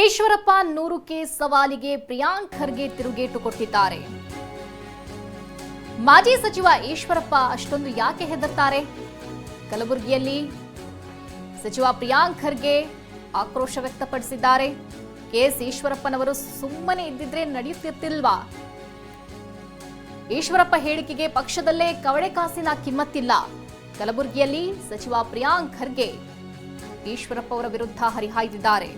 ಈಶ್ವರಪ್ಪ ನೂರುಕ್ಕೆ ಸವಾಲಿಗೆ ಪ್ರಿಯಾಂಕ್ ಖರ್ಗೆ ತಿರುಗೇಟು ಕೊಟ್ಟಿದ್ದಾರೆ. ಮಾಜಿ ಸಚಿವ ಈಶ್ವರಪ್ಪ ಅಷ್ಟೊಂದು ಯಾಕೆ ಹೆದರ್ತಾರೆ? ಕಲಬುರಗಿಯಲ್ಲಿ ಸಚಿವ ಪ್ರಿಯಾಂಕ್ ಖರ್ಗೆ ಆಕ್ರೋಶ ವ್ಯಕ್ತಪಡಿಸಿದ್ದಾರೆ. ಕೆಎಸ್ ಈಶ್ವರಪ್ಪನವರು ಸುಮ್ಮನೆ ಇದ್ದಿದ್ರೆ ನಡೆಯುತ್ತಿರ್ತಿಲ್ವಾ? ಈಶ್ವರಪ್ಪ ಹೇಳಿಕೆಗೆ ಪಕ್ಷದಲ್ಲೇ ಕವಡೆ ಕಾಸಿನ ಕಿಮ್ಮತ್ತಿಲ್ಲ. ಕಲಬುರಗಿಯಲ್ಲಿ ಸಚಿವ ಪ್ರಿಯಾಂಕ್ ಖರ್ಗೆ ಈಶ್ವರಪ್ಪ ಅವರ ವಿರುದ್ಧ ಹರಿಹಾಯ್ದಿದ್ದಾರೆ.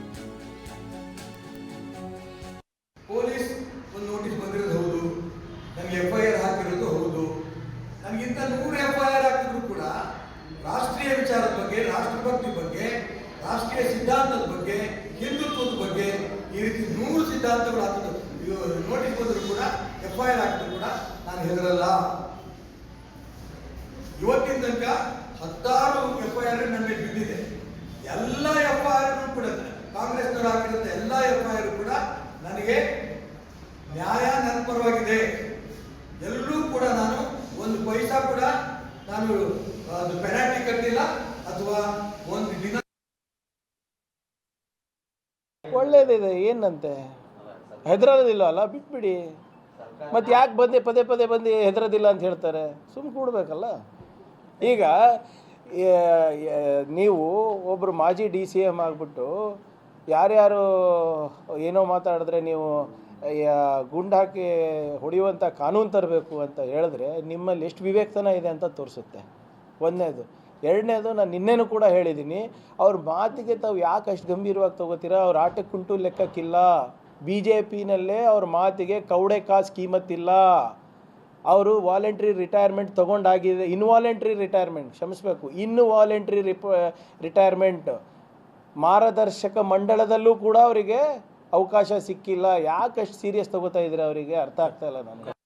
ನನಗಿಂತ ನೂರು ಎಫ್ ಐ ಆರ್ ಹಾಕಿದ್ರು ಕೂಡ ರಾಷ್ಟ್ರೀಯ ವಿಚಾರದ ಬಗ್ಗೆ, ರಾಷ್ಟ್ರಭಕ್ತಿ ಬಗ್ಗೆ, ರಾಷ್ಟ್ರೀಯ ಸಿದ್ಧಾಂತದ ಬಗ್ಗೆ, ಹಿಂದುತ್ವದ ಬಗ್ಗೆ ಈ ರೀತಿ ನೂರು ಸಿದ್ಧಾಂತಗಳು ಹಾಕಿದ್ರು. ನೋಟಿಸ್ ಬಂದರೂ ಕೂಡ ಎಫ್ ಐ ಆರ್ ಹಾಕಿದ್ರು ಕೂಡ ನಾನು ಹೆದರಲ್ಲ ಇವತ್ತಿನ ತನಕ ಹತ್ತಾರು ಎಫ್ ಐ ಆರ್ ನಮಗೆ ಬಿದ್ದಿದೆ. ಎಲ್ಲ ಎಫ್ ಐ ಆರ್ ಕೂಡ ಕಾಂಗ್ರೆಸ್ನವರು ಹಾಕಿದಂತ ಎಲ್ಲ ಎಫ್ ಐ ಆರ್ ಕೂಡ ನನಗೆ ನ್ಯಾಯ ನನ್ನ ಪರವಾಗಿದೆ ಎಲ್ಲೂ ಕೂಡ ನಾನು ಒಂದು ಪೈಸಾ ಕೂಡ ನಾನು ಅದು ಪೆನಾಲ್ಟಿ ಕಟ್ಟಿಲ್ಲ, ಅಥವಾ ಒಂದು ದಿನ ಒಳ್ಳೇದಿದೆ, ಏನಂತೆ? ಹೆದರೋದಿಲ್ಲ ಅಲ್ಲ, ಬಿಟ್ಬಿಡಿ. ಮತ್ತೆ ಯಾಕೆ ಬಂದು, ಪದೇ ಪದೇ ಬಂದು ಹೆದರೋದಿಲ್ಲ ಅಂತ ಹೇಳ್ತಾರೆ? ಸುಮ್ ಕೂಡಬೇಕಲ್ಲ. ಈಗ ನೀವು ಒಬ್ಬರು ಮಾಜಿ ಡಿ ಸಿ ಎಂ ಆಗಿಬಿಟ್ಟು, ಯಾರ್ಯಾರು ಏನೋ ಮಾತಾಡಿದ್ರೆ ನೀವು ಗುಂಡು ಹಾಕಿ ಹೊಡೆಯುವಂಥ ಕಾನೂನು ತರಬೇಕು ಅಂತ ಹೇಳಿದ್ರೆ ನಿಮ್ಮಲ್ಲಿ ಎಷ್ಟು ವಿವೇಕತನ ಇದೆ ಅಂತ ತೋರಿಸುತ್ತೆ. ಒಂದನೇದು. ಎರಡನೇದು ನಾನು ನಿನ್ನೆನೂ ಕೂಡ ಹೇಳಿದ್ದೀನಿ, ಅವ್ರ ಮಾತಿಗೆ ತಾವು ಯಾಕೆ ಅಷ್ಟು ಗಂಭೀರವಾಗಿ ತಗೋತೀರಾ? ಅವ್ರ ಆಟಕ್ಕೆ ಕುಂಟು ಲೆಕ್ಕಕ್ಕಿಲ್ಲ. ಬಿ ಜೆ ಪಿನಲ್ಲೇ ಅವ್ರ ಮಾತಿಗೆ ಕೌಡೆ ಕಾಸು ಕೀಮತ್ತಿಲ್ಲ. ಅವರು ವಾಲಂಟ್ರಿ ರಿಟೈರ್ಮೆಂಟ್ ತೊಗೊಂಡಾಗಿದೆ. ಇನ್ವಾಲಂಟ್ರಿ ರಿಟೈರ್ಮೆಂಟ್, ಕ್ಷಮಿಸ್ಬೇಕು. ಇನ್ನು ವಾಲಂಟ್ರಿ ರಿಪ, ರಿಟೈರ್ಮೆಂಟ್ ಮಾರ್ಗದರ್ಶಕ ಮಂಡಳದಲ್ಲೂ ಕೂಡ ಅವರಿಗೆ ಅವಕಾಶ ಸಿಕ್ಕಿಲ್ಲ ಯಾಕಷ್ಟು ಸೀರಿಯಸ್ ತಗೋತಾ ಇದ್ರೆ ಅವರಿಗೆ? ಅರ್ಥ ಆಗ್ತಾ ಇಲ್ಲ ನನಗೆ.